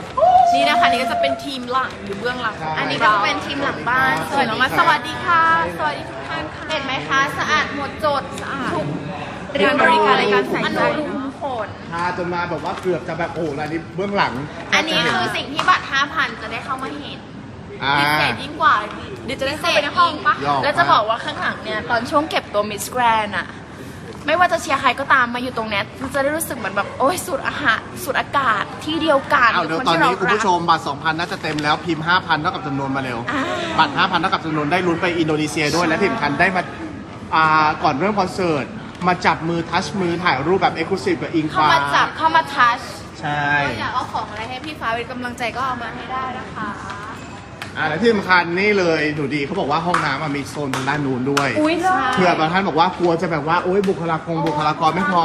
Speaker 5: นี่นะคะนี่ก็จะเป็นทีมหลังหรือเบื้องหลัง
Speaker 1: ใช่
Speaker 2: อันนี้ก็จะเป็นทีมหลังบ้าน
Speaker 5: สวยมากๆสวัสดีค่ะ สวัสดีทุกท่านค่ะ
Speaker 2: เห็นไหมคะสะอาดหมดจด
Speaker 5: สะอาด
Speaker 2: ทุก
Speaker 5: เรียนบริการในการใส่
Speaker 2: อ
Speaker 5: ใจ
Speaker 2: นุรูมผล
Speaker 1: พาจนมาแบบว่าเกือบจะแบบโอ้โหอันนี้เบื้องหลัง
Speaker 2: อันนี้คือสิ่งที่บัตร 5,000 จะได้เข้ามาเห็น
Speaker 1: อ่า
Speaker 5: พิเศษยิ่งกว่าเดี๋ยวจะได้เข้าไปในห้องปะ
Speaker 1: ยอม
Speaker 2: แล้วจะบอกว่าข้างหลังเนี่ย ตอนช่วงเก็บตัวมิสแกรนอะไม่ว่าจะเชียร์ใครก็ตามมาอยู่ตรงเนี้ยจะได้รู้สึกเหมือนแบบ โอ้ยสูดอาหารสูดอากาศที่เดียวกัน
Speaker 1: เอาเดี๋ยว
Speaker 2: กับ
Speaker 1: ตอน
Speaker 2: ที่
Speaker 1: นี้
Speaker 2: เรา
Speaker 1: คุณผู้ช
Speaker 2: รัก
Speaker 1: มบัตร2,000 น่าจะเต็มแล้วพิมพ์ 5,000 เท่ากับจำนวนมาเร็ว
Speaker 2: อ่า
Speaker 1: บัตร 5,000 เท่ากับจำนวนได้ลุ้นไปอินโดนีเซียด้วย และที่สำคัญได้มาอ่าก่อนเริ่มคอนเสิร์ต มาจับมือทัชมือถ่ายรูปแบบเอ็กซ์คลูซีฟกับอิง
Speaker 2: เข้า
Speaker 1: ฟ้า
Speaker 2: มาจับเข้ามาทัช
Speaker 1: ใช่
Speaker 5: อยากเอาของอะไรให้พี่ฟ้าเป็นกำลังใจก็เอามาให้ได้นะคะ
Speaker 1: อ่าและที่สำคัญนี่เลยหนูดีเขาบอกว่าห้องน้ำอะมีโซนทางด้านนู้นด้วย
Speaker 2: อุ้ยใช่
Speaker 1: เผื่อบางท่านบอกว่ากลัวจะแบบว่าโอ๊ยบุคลากรบุคลากรไม่พอ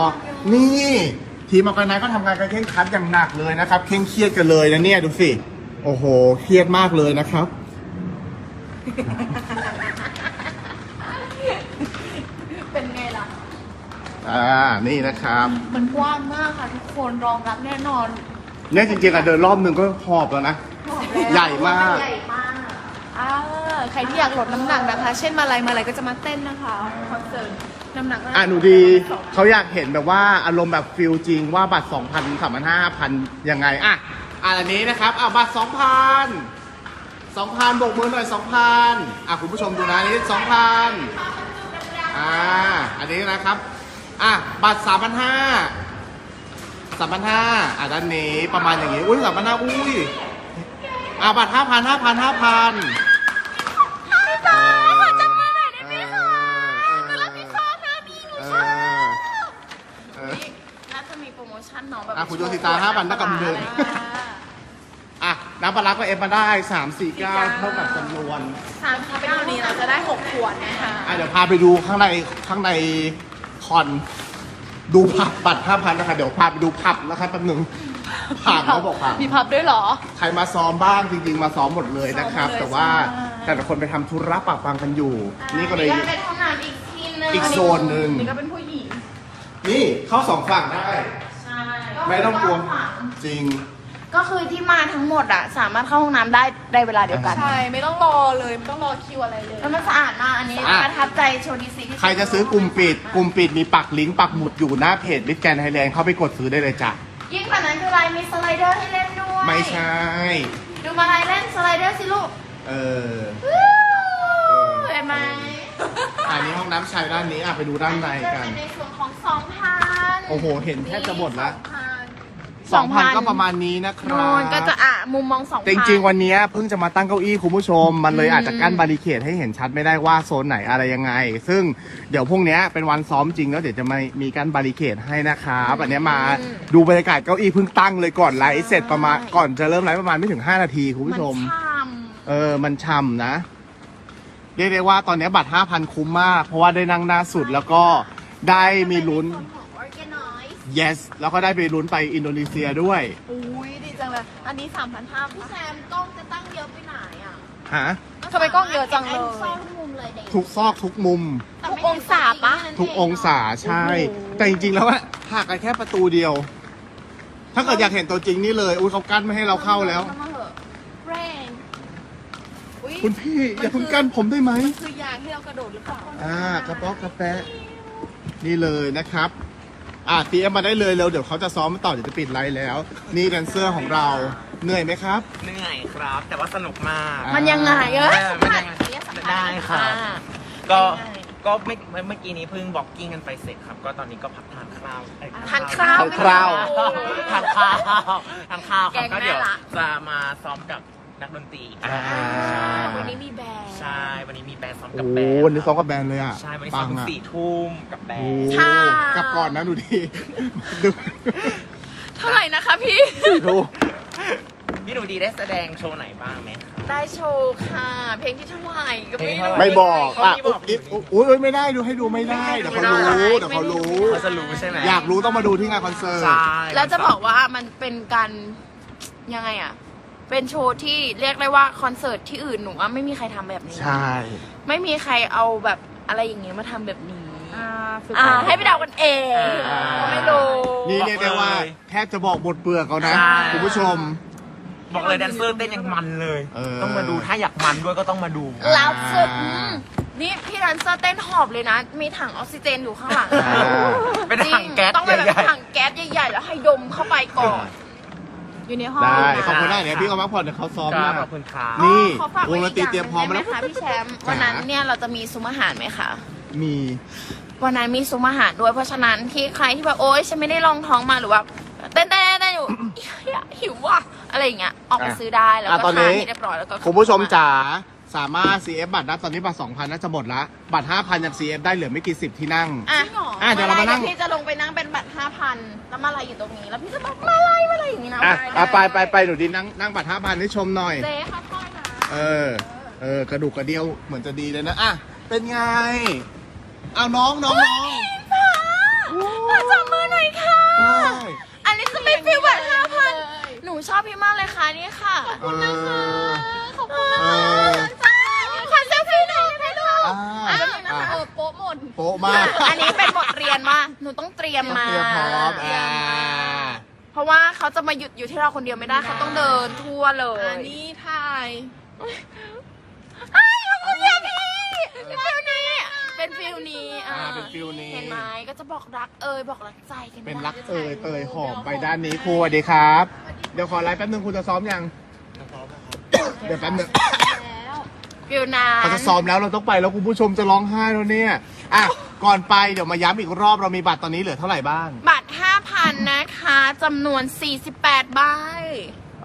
Speaker 1: นี่ทีมออกไนก็ทำงานกันเคร่งครัดอย่างหนักเลยนะครับเคร่งเครียดกันเลยนะเนี่ยดูสิโอ้โหเครียดมากเลยนะครับ
Speaker 2: เป็นไงล่ะ
Speaker 1: อ่านี่นะครับ
Speaker 2: มันกว้างมากค่ะทุกคนรองรับแน่นอน
Speaker 1: เนี่ยจริงๆอะเดินรอบนึงก็หอบแล้วนะ ใหญ่มาก
Speaker 2: ใหญ่มาก
Speaker 5: อ่าใครที่อยากลดน้ำหนักนะคะ เช่นมาลัยมาลัยก็จะมาเต้นนะคะคอนเสิร์ตน้ำหนักก็
Speaker 1: อะหนูดีเขาอยากเห็นแบบว่าอารมณ์แบบฟิลจริงว่าบัตร2,000 3,500 5,000ยังไงอะอะอันนี้นะครับอะบัตร2,000 2,000บวกมือหน่อย 2,000อะคุณผู้ชมดูนะอันนี้2,000อ่าอันนี้นะครับอะบัตร3,500 3,500อะด้านนี้ประมาณอย่างงี้ อุ้ย3,500อุ้ย อะบัตร5,000 5,000 5,000พี่ฟ้าขอจับมือหน่อยได้ไหมคะหนูรักพี่ฟ้านะพี่หนูชอบเออ
Speaker 2: นี่น่าจะมีโปรโมชั่นน้องแบบ
Speaker 1: อะคุณโยสิตาห้าพันเท่ากับหนึ่งอะน้ำปลาร้าก็เอฟมาได้สามสี่เก้าเท่ากับจำนวน
Speaker 2: สามสิบ
Speaker 5: เป็น
Speaker 2: เก้า
Speaker 5: นี้
Speaker 2: เราจะได้ห
Speaker 5: กขวดนะคะ
Speaker 1: อะเดี๋ยวพาไปดูข้างในข้างในคอนดูผับบัตรห้าพันนะคะเดี๋ยวพาไปดูผับนะครับแป๊บหนึง ผับเขาบอกผับ
Speaker 5: มีพับด้วยเหรอ
Speaker 1: ใครมาซ้อมบ้างจริงๆ มาซ้อมหมดเลยนะครับ
Speaker 5: ซ้อมหมดเลย
Speaker 1: แต่ว่า
Speaker 5: ใช่
Speaker 1: แต่ละคนไปทำธุระปะปังกันอยู่ นี่ก็เลย
Speaker 2: อัเป็นห้องน้ำอีกที่หนึง
Speaker 1: อีกโซนหนึ่ง
Speaker 5: นี่ก็เป็นผู้หญิง
Speaker 1: นี่เข้าสองฝั่งได้
Speaker 2: ใช่
Speaker 1: ไม่ต้องกลัว จริง
Speaker 2: ก็คือที่มาทั้งหมดอะ สามารถเข้าห้องน้ำได้ในเวลาเดียวกัน
Speaker 5: ใช่ไม่ต้องรอเลยไม่ต้องรอคิวอะไรเลย
Speaker 2: แล้วมันสะอาดมากอันนี้
Speaker 1: สะอาด
Speaker 2: ประทับใจโชว์ดีซีที่สุด
Speaker 1: ใครจะซื้อกลุ่มปิด กลุ่มปิดมีปักลิงก์ปักหมุดอยู่หน้าเพจลิฟแกนไทยแลนด์เข้าไปกดซื้อได้เลยจ้ะ
Speaker 2: ยิ่งกว่านั้นคืออะไรมีสไลเดอร์ให้เล่นด้วย
Speaker 1: ไม่ใช่
Speaker 2: ดูมาอะไรเล่นสไลเดอร์สิลูก
Speaker 1: เออ
Speaker 2: เห็นไหม
Speaker 1: อันนี้ห้องน้ำชายด้านนี้อะไปดูด้านในกัน
Speaker 2: ในส่วนของสองพัน
Speaker 1: โอ้โห เห็นแทบจะหมดละ
Speaker 2: 2,000
Speaker 1: สองพันก็ประมาณนี้นะครั
Speaker 2: น
Speaker 1: บ
Speaker 2: อนก็จะอะมุมมองสองพัน
Speaker 1: แต่จริงๆวันนี้เพิ่งจะมาตั้งเก้าอี้คุณผู้ชม มันเลยอาจจะกั้นบาริเคดให้เห็นชัดไม่ได้ว่าโซนไหนอะไรยังไง ซึ่งเดี๋ยวพรุ่งนี้เป็นวันซ้อมจริงแล้วเดี๋ยวจะมามีกั้นบาริเคดให้นะครับอันนี้มาดูบรรยากาศเก้าอี้เพิ่งตั้งเลยก่อนไลฟ์เสร็จประมาณก่อนจะเริ่มไลฟ์ประมาณไม่ถึง 5 นาทีคุณผู้ชม
Speaker 2: นช่
Speaker 1: เออ มันช่ำนะ เรียกได้ว่าตอนนี้บัตร 5,000 คุ้มมาก เพราะว่าได้นั่งหน้าสุดแล้วก็ได้มีลุ้น
Speaker 2: ของ Organize
Speaker 1: yes แล้วก็ได้ไปลุ้นไปอินโดนีเซียด้วย
Speaker 5: อุ้ยดีจังเลย อันนี้สามพันห้า
Speaker 2: พี่แซมกล้องจะตั้งเยอะไปไหนอะ
Speaker 1: ฮะ
Speaker 5: ทำไมกล้องเยอะจังเลย
Speaker 2: ซ่อนมุมเลยเด็ก
Speaker 1: ทุกซอกทุกมุม
Speaker 2: แต่ไม่
Speaker 5: ทุกองศาปะ
Speaker 1: ทุกองศาใช่ แต่จริงๆแล้วอะห่างกันแค่ประตูเดียว ถ้าเกิดอยากเห็นตัวจริงนี่เลยอุ้ยเขากั้นไม่ให้เราเข้าแล้ว
Speaker 2: เข้มาเถอะ
Speaker 5: แรงอุ๊ย
Speaker 1: คุณพี่อย่าเพิ่งกั้นผมได้ไหม
Speaker 5: มันคือยางที่เรากระโดดหรือเปล่า
Speaker 1: อ่ากระเป๋อกระแปะนี่เลยนะครับ อ่าเตรียมมาได้เลยเร็วเดี๋ยวเขาจะซ้อมมาต่อเดี๋ยวจะปิดไลฟ์แล้ว นี่แดนเซอร์ของเราเหนื่อยไหมครับ
Speaker 3: เหนื่อยครับ แต่ว่าสนุกมาก
Speaker 1: อ่า
Speaker 2: มันยังไงเอ้ย
Speaker 3: เออมันยังไงได้ครับก็ก็ไม่เมื่อเมื่อกี้นี้เพิ่งบล็อกกิ้งกันไปเสร็จครับ ก็ตอนนี้ก็พักทานข้าวเอ้ย
Speaker 2: ทานข้าว
Speaker 1: ทานข้าว
Speaker 3: ทานข้าวทานข้าวครับ
Speaker 2: แกง
Speaker 3: ก็เดี๋ยว
Speaker 2: แม่ละ
Speaker 3: จะมาซ้อมกับ นักดนตรีอีก
Speaker 1: อ่า
Speaker 2: วันนี้มีแบรนด์
Speaker 3: ใช่วันนี้มีแบรนด์ซ้อม
Speaker 1: โอ้
Speaker 3: กับ
Speaker 1: โห
Speaker 3: แบรนด์
Speaker 1: วันนี้ซ้อมกับแบรนด์เลยอะ
Speaker 3: ใช่วันนี้
Speaker 1: ปั
Speaker 3: ซ้อม
Speaker 1: ง
Speaker 3: ถึง
Speaker 1: อะ
Speaker 3: สี่ทุ่มกับแบร
Speaker 1: โอ้
Speaker 3: นด์
Speaker 1: โห
Speaker 2: ค่ะ
Speaker 1: กลับก่อนนะดูดิดู
Speaker 5: เท่าไหร่นะคะพี่
Speaker 1: ดู
Speaker 3: พี่หนูดีได้แสดงโชว์ไหนบ้างไหมครับ
Speaker 2: ได้โชว์ค่ะ เพลงที่เท่าไหร่ก็ไม่
Speaker 3: เพลงเท่า
Speaker 2: รู้
Speaker 3: ไหร่
Speaker 1: ไม่บอกอะ
Speaker 3: เขาไม่บอก
Speaker 1: อุ๊ยอุ๊ยอุ๊ยอุ๊ยไม่ได้ดูให้ดูไม่ได้เดี๋ยวเขารู้เดี๋ยวเขารู้
Speaker 3: เขาจะรู้ใช่ไหม
Speaker 1: อยากรู้ต้องมาดูที่งานคอนเสิร์ต
Speaker 3: ใช่
Speaker 2: แล้วจะบอกว่ามันเป็นการยังไงอะ เป็นโชว์ที่เรียกได้ว่าคอนเสิร์ตที่อื่นหนูว่าไม่มีใครทำแบบนี้
Speaker 1: ใช่
Speaker 2: ไม่มีใครเอาแบบอะไรอย่างเงี้ยมาทำแบบนี้
Speaker 5: อ่าฝึก
Speaker 2: อ่า ให้ไปเดากันเอง
Speaker 1: อ่า
Speaker 2: ก็ไม่รู้
Speaker 1: นี่เรียกได้ว่าแทบจะบอกบทเปลือกเขานะ
Speaker 3: ใช่
Speaker 1: คุณผู้ชม
Speaker 3: บอกเลยแดนเซอร์เต้นยังมันเลย
Speaker 1: เออ
Speaker 3: ต้องมาดูถ้าอยากมันด้วยก็ต้องมาดู
Speaker 2: แล้วสุดอืมนี่พี่แดนเซอร์เต้นหอบเลยนะ มีถังออกซิเจนอยู่ข้างหลัง
Speaker 1: อ่า
Speaker 3: เป็นถังแก๊ส
Speaker 2: ต้องเป็นแบบ
Speaker 3: ใหญ่ๆ
Speaker 2: ถังแก๊สใหญ่ๆ แล้วให้ดมเข้าไปก่อน
Speaker 5: อยู่ในห้อง
Speaker 1: ได้
Speaker 5: นะ
Speaker 1: ขอบคุณได้เนี่ยพี่เขาพักผ่อนเดี๋ยวเขาซ้อม
Speaker 3: ก็
Speaker 1: นะ
Speaker 3: ขอบคุณครับ
Speaker 1: นี่
Speaker 2: ขอฝาก
Speaker 1: ว
Speaker 2: ไว้
Speaker 1: งด
Speaker 2: อี
Speaker 1: น
Speaker 2: ก
Speaker 1: ตรี
Speaker 2: อย่าง
Speaker 1: เตรียมพร้อมมา
Speaker 2: ได้
Speaker 1: แล้ว
Speaker 2: ไหมคะพี่แชมป์วันนั้นเนี่ยเราจะมีซุ้มอาหารไหมคะ
Speaker 1: มี
Speaker 2: วันนั้นมีซุ้มอาหารด้วยเพราะฉะนั้นที่ใครที่แบบโอ๊ยฉันไม่ได้ลองท้องมาหรือว่าเต้นๆเต้นอยู่ หิวว่ะอะไรอย่างเงี้ยออกไปซื้อได้แล้ว
Speaker 1: อะ
Speaker 2: ก็
Speaker 1: ตอนนี้
Speaker 2: ทานให้เรียบร้อยแล้วก็
Speaker 1: คุณผู้ชมจ๋า สามารถ CF บัตรนะตอนนี้บัตร2,000น่าจะหมดละบัตร5,000ยัง CF ได้เหลือไม่กี่สิบที่นั่ง
Speaker 2: อะ
Speaker 1: อะเดี๋ยวเรามานั่ง
Speaker 2: พี่จะลงไปนั่งเป็นบัตรห้าพันแล้วมาลายอยู่ตรงนี้ แล้วพี่จะบอกมาลายมาลายอย่างนี้นะ
Speaker 1: อะ
Speaker 2: ด้
Speaker 1: อะไปไปไปหนูดีนั่งนั่งบัตร5,000ให้ชมหน่อย
Speaker 2: เจ๊ค่อยๆนะ
Speaker 1: เออ เออกระดูกกระเดียวเหมือนจะดีเลยนะอะเป็นไงเอาน้องน้องน้อง
Speaker 2: ขอจับมือหน่อยค่ะ
Speaker 1: ได้
Speaker 2: อันนี้คือเป็นฟิลบัตรห้าพันหนูชอบพี่มากเลยค่ะนี่ค่ะ
Speaker 1: เออ
Speaker 2: ขอบคุณนะ
Speaker 1: เอ
Speaker 2: คะ
Speaker 1: อ
Speaker 2: ขอเซลฟี่หน่ อยให้ดู
Speaker 1: อ่า
Speaker 2: อะ
Speaker 1: อะ
Speaker 5: เออโป๊ะหมด
Speaker 1: โป๊ะมาก
Speaker 2: อันนี้เป็นบทเรียนว่าหนูต้องเตรียมมา
Speaker 1: เตรียมพร้อมอ่า
Speaker 2: เพราะว่าเขาจะมาหยุดอยู่ที่เราคนเดียวไม่ได้เขาต้องเดินทั่วเล
Speaker 5: อั
Speaker 2: ย
Speaker 5: นนี้ถ่าย
Speaker 2: ไอ้ยขอบคุณค่ะพี่เป็นฟิลนี้ เป็นฟิลนี้
Speaker 1: อ่าเป็นฟิลนี้
Speaker 2: เห็นไหมก็จะบอกรักเอยบอกรักใจกัน
Speaker 1: เป็น
Speaker 2: ได้
Speaker 1: รักเอ่ยเตยหอมไปด้านนี้ครูสวัสดีครับ เดี๋ยวขอไลฟ์แป๊บนึงครูจะซ้อมยัง เดี๋ยวแป๊บนึง
Speaker 2: ฟิลนั้น
Speaker 1: เขาจะซ้อมแล้วเราต้องไปแล้วคุณผู้ชมจะร้องไห้แล้วเนี่ยอะก่อนไปเดี๋ยวมาย้ำอีกรอบเรามีบัตรตอนนี้เหลือเท่าไหร่บ้าง
Speaker 2: บัตร5,000นะคะจำนวน 48 ใบ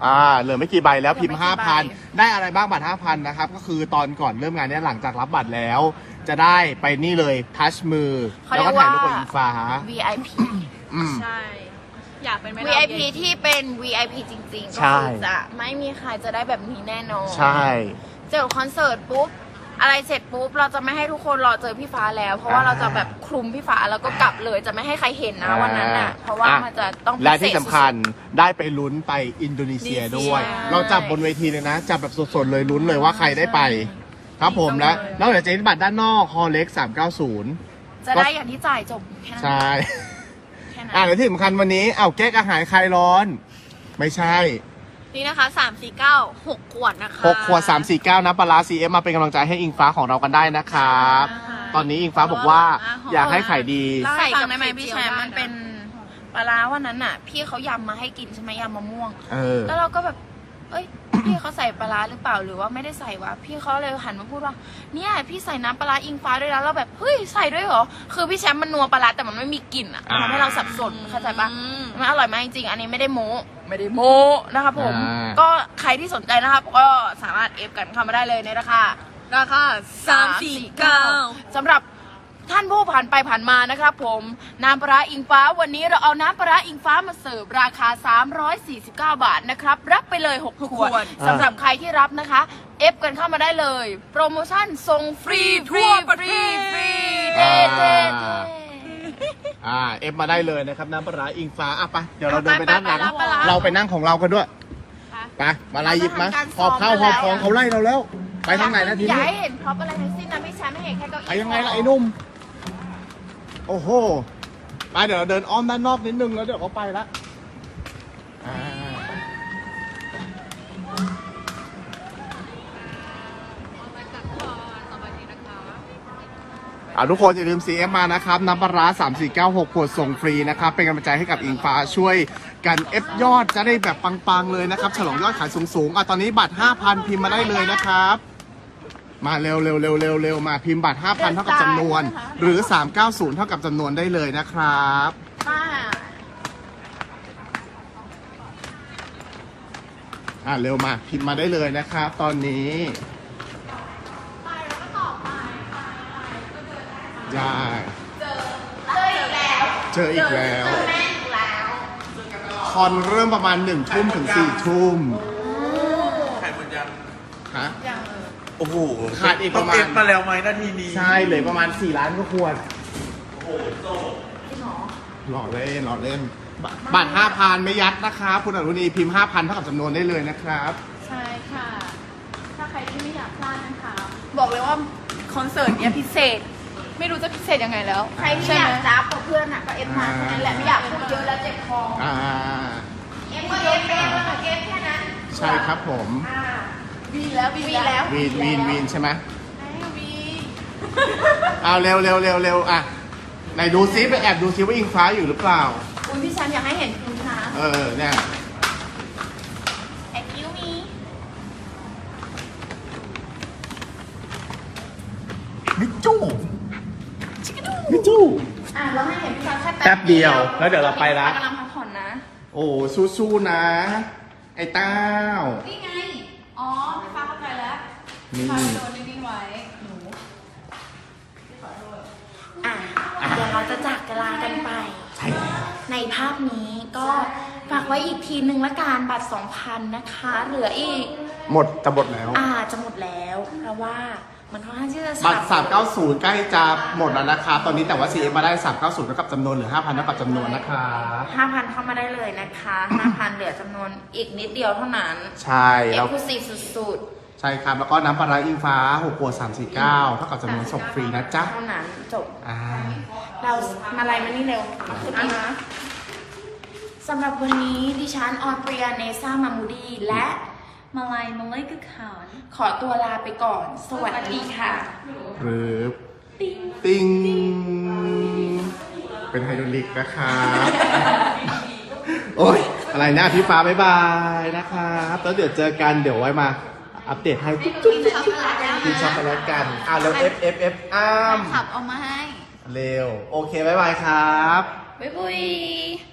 Speaker 1: อ่าเหลือไม่กี่ใบแล้วพิมพ์
Speaker 2: เหลือไม่กี่ใบ
Speaker 1: 5,000 ได้อะไรบ้างบัตร5,000นะครับ ก็คือตอนก่อนเริ่มงานเนี่ยหลังจากรับบัตรแล้ว จะได้ไปนี่เลยทัชมือ
Speaker 2: เขา
Speaker 1: แล้ว
Speaker 2: เรีย
Speaker 1: ก็
Speaker 2: ก
Speaker 1: ถ่าย
Speaker 2: ว่า
Speaker 1: รูปกับอิงฟ้า
Speaker 2: VIP
Speaker 1: อืม
Speaker 5: ใช่ อยากเป็นแม่
Speaker 2: VIP ที่เป็น VIP จริงๆ ก็
Speaker 1: ใช่
Speaker 2: คือจะไม่มีใครจะได้แบบนี้แน่นอน
Speaker 1: ใช่
Speaker 2: เจอคอนเสิร์ตปุ๊บอะไรเสร็จปุ๊บเราจะไม่ให้ทุกคนรอเจอพี่ฟ้าแล้ว เพราะว่าเราจะแบบคลุมพี่ฟ้าแล้วก็กลับเลยจะไม่ให้ใครเห็นนะวันนั้นน่ะเพราะว่ามันจะต้อง
Speaker 1: และ
Speaker 2: พิเศ
Speaker 1: ที่
Speaker 2: ษ
Speaker 1: สำคัญได้ไปลุ้นไปอินโดนีเซียด้วย
Speaker 2: ใช่
Speaker 1: เราจับบนเวทีเลยนะ จับแบบสดๆเลยลุ้นเลยว่าใครได้ไป ครับผมแล้วนอกจากเจนิบัตรด้านนอกฮอลเล็ก390
Speaker 2: จะได้อย่างที่จ่ายจบแค่นั้น
Speaker 1: ใช่
Speaker 2: แค่นั้น
Speaker 1: อ่าและที่สำคัญวันนี้เอาแก้กระหายคลายร้อน ไม่ใช่
Speaker 4: นี่นะคะสามสี่เก้าหกขวดนะคะ
Speaker 1: 6ขวด349นะปลาร้า CF มาเป็นกำลังใจให้อิงฟ้าของเรากันได้นะครับ ตอนนี้อิงฟ้าบอกว่าอยากให้ขายดี
Speaker 2: เล่าให้ฟังได้ไหม
Speaker 4: ใส่กับ
Speaker 2: พี่
Speaker 4: ไข่
Speaker 2: แช
Speaker 4: เจียว
Speaker 2: มป์
Speaker 4: ได้นะ
Speaker 2: มันเป็นปลาร้าวันนั้นน่ะ พี่เขายำมาให้กินใช่ไหมยำมะม่วง
Speaker 1: เออ
Speaker 2: แล้วเราก็แบบ เอ้ย พี่เขาใส่ปลาร้าหรือเปล่าหรือว่าไม่ได้ใส่วะพี่เขาเลยหันมาพูดว่า เนี่ย พี่ใส่น้ำปลาร้าอิงฟ้าด้วยนะเราแบบเฮ้ยใส่ด้วยเหรอคือพี่แชมป์มันนัวปลาร้าแต่มันไม่มีกลิ่นอะ
Speaker 1: อ่า
Speaker 2: ทำให้เราสับสนเข้าใจปะ
Speaker 4: อืม
Speaker 2: มันอร่อยมากจริงๆอันนี้ไม่ได้โม้ไม่ได้โม้นะครับผม
Speaker 1: อ่า
Speaker 2: ก็ใครที่สนใจนะครับก็สามารถเอฟกันเข้ามาได้เลยในราคา
Speaker 4: ราคาสามสี่เก้า
Speaker 2: สำหรับ ท่านผู้ผ่านไปผ่านมานะครับผมน้ำปลาร้าอิงฟ้าวันนี้เราเอาน้ำปลาร้าอิงฟ้ามาเสิร์ฟราคา 349 บาทนะครับ รับไปเลย6ขวด
Speaker 4: ขวด
Speaker 2: สำหรับใครที่รับนะคะ เอฟกันเข้ามาได้เลย โปรโมชั่นส่งฟรีทั่วประเทศฟรีเด้เด้เด้
Speaker 1: อ่าเอฟมาได้เลยนะครับน้ำปลาร้าอิงฟ้าอะไปเดี๋ยวเราเดินไปด้านหลัง
Speaker 2: ไปไปไปไป
Speaker 1: เราไปนั่งของเรากันด้วยไปมาลายหยิบมาหอบข้าวหอบของเขาไล่เราแล้ว ไปทางไหนนะที
Speaker 2: อย่า
Speaker 1: นี้
Speaker 2: ให้เห็นพร็อพอะไรทั้งสิ้นนะไม่ใช่ไม่เห็นแค่เก้าอี้
Speaker 1: ไปยังไงล่ะไอ้หนุ่ม โอ้โหไปเดี๋ยวเราเดินอ้อมด้านนอกนิดนึงแล้วเดี๋ยวเขาไปละอ่าอ่าทุกคนอย่าลืม CF มานะครับน้ำปลาร้า3496ขวดส่งฟรีนะครับ เป็นกำลังใจให้กับอิงฟ้าช่วยกันเอฟยอดจะได้แบบปัง ๆ เลยนะครับ ฉลองยอดขายสูงๆอะตอนนี้บัตร 5,000 พิมพ์มาได้เลยนะครับ มาเร็วเร็วเร็วเร็วเร็วมาพิมพ์บัตร5,000 เท่ากับจำนวน หรือ 390 เท่ากับจำนวนได้เลยนะครับ
Speaker 2: ค่ะ
Speaker 1: อ่าเร็วมาพิมพ์มาได้เลยนะครับ ตอนนี้ได้เจออีกแล้วคอนเริ่มประมาณหนึ่งทุ่มถึงสี่ทุ่ม
Speaker 3: ขายหมดยัง
Speaker 1: ฮะ
Speaker 3: โอ้โห
Speaker 1: ขาดอีกประมาณ
Speaker 3: ต้องเอฟมาแล้วไหมนาทีนี้
Speaker 1: ใช่เหลยประมาณ 4 ล้านก็ควรหล่อเล่นหล่อเล่นบบัตร5,000 ไม่ยัดนะครับคุณอนุนีพิมพ์ 5,000 เท่ากับจำนวนได้เลยนะครับ
Speaker 5: ใช่ค่ะ ถ้าใครที่ไม่อยากพลาดนะคะ บอกเลยว่าคอนเสิร์ตเนี้ยพิเศษ ไม่รู้จะพิเศษยังไงแล้ว
Speaker 2: ใครที่
Speaker 5: ใช่
Speaker 2: อ
Speaker 5: ไหม
Speaker 2: ยากจับกับเพื่อนอะก็เอฟมาแค่นั้นแหละไม่อยากพูดเยอะแล้วเจ็บคอ
Speaker 1: อ่า
Speaker 2: เอฟก็เอฟเอฟแล้วก็เอฟแค่นั้น
Speaker 1: ใช่ครับผม
Speaker 5: วีแล้ววี
Speaker 2: วีแล้ว
Speaker 1: วีนวีนวีนใช่ไหม
Speaker 5: วี
Speaker 1: เอาเร็วเร็วเร็วเร็วอะไหนดูซิไปแอบดูซิว่าอิงฟ้าอยู่หรือเปล่า
Speaker 2: อุ้ยพี่แชมป์อยากให้เห็นคุณคะ
Speaker 1: เออเนี่ย
Speaker 2: แอคคิวมี
Speaker 1: มิจูมิจู
Speaker 2: อะเราให้เห็นพี่แชมป์แค่
Speaker 1: แป๊บเดียว แล้วเดี๋ยวเราไปละ
Speaker 2: กำลังพักผ่อนนะ
Speaker 1: โอ้สู้ๆนะ ไอ้เต้า
Speaker 5: นี่ไง อ๋อพี่ฟ้าเข้าใจแล้ว
Speaker 1: นี่
Speaker 5: ฟ้าโดนนิ่งๆไว้ หนู
Speaker 2: อะเดี๋ยวเราจะจากกันลากันไป
Speaker 1: ใช่แล้ว
Speaker 2: ในภาพนี้ก็ฝากไว้อีกทีนึงละกันบัตร2,000นะคะ เหลืออีก
Speaker 1: หมดจะหมดแล้ว
Speaker 2: อ่าจะหมดแล้ว เพราะว่ามันค่อนข้างที่จะ
Speaker 1: บัตร 390 ใกล้จะหมดแล้วนะครับตอนนี้แต่ว่า CF มาได้ 390เท่ากับจำนวนหรือ 5,000เท่ากับจำนวนนะครับ
Speaker 2: ห้าพันเข้ามาได้เลยนะคะ5,000เหลือจำนวนอีกนิดเดียวเท่านั้น
Speaker 1: ใช่
Speaker 2: เอ็
Speaker 1: แล้ว
Speaker 2: กซ์คลูซีฟสุด
Speaker 1: ใช่ครับ แล้วก็น้ำปลาร้าอิงฟ้า6ขวด349เท่ากับจำนวนส่งฟรีนะจ๊ะ
Speaker 2: ๆเท่านั้นจบ
Speaker 1: อ่า
Speaker 2: เรามาอะไรมานี่เร็วขึ้นมาสำหรับวันนี้ดิฉันออนปริยาเนซ่ามามูดีและ
Speaker 5: มาลายมาเลยกับขาว
Speaker 2: ขอตัวลาไปก่อน สวัสดีค่ะ
Speaker 1: หรือติงเป็นไฮดรอลิกนะครับ โอ้ยอะไรนะพี่ฟ้าบ๊ายบายนะครับแล้วเดี๋ยวเจอกันเดี๋ยวไว้มา อัปเดตให้จุ๊บจุ๊บ
Speaker 5: ช็อกโกแลตแล้ว
Speaker 1: กินช็อกโกแลตกันอะแล้ว F F F อ้าม
Speaker 5: ขับเอามาให้
Speaker 1: เร็ว โอเค บ๊ายบายครับ
Speaker 5: บ๊ายบาย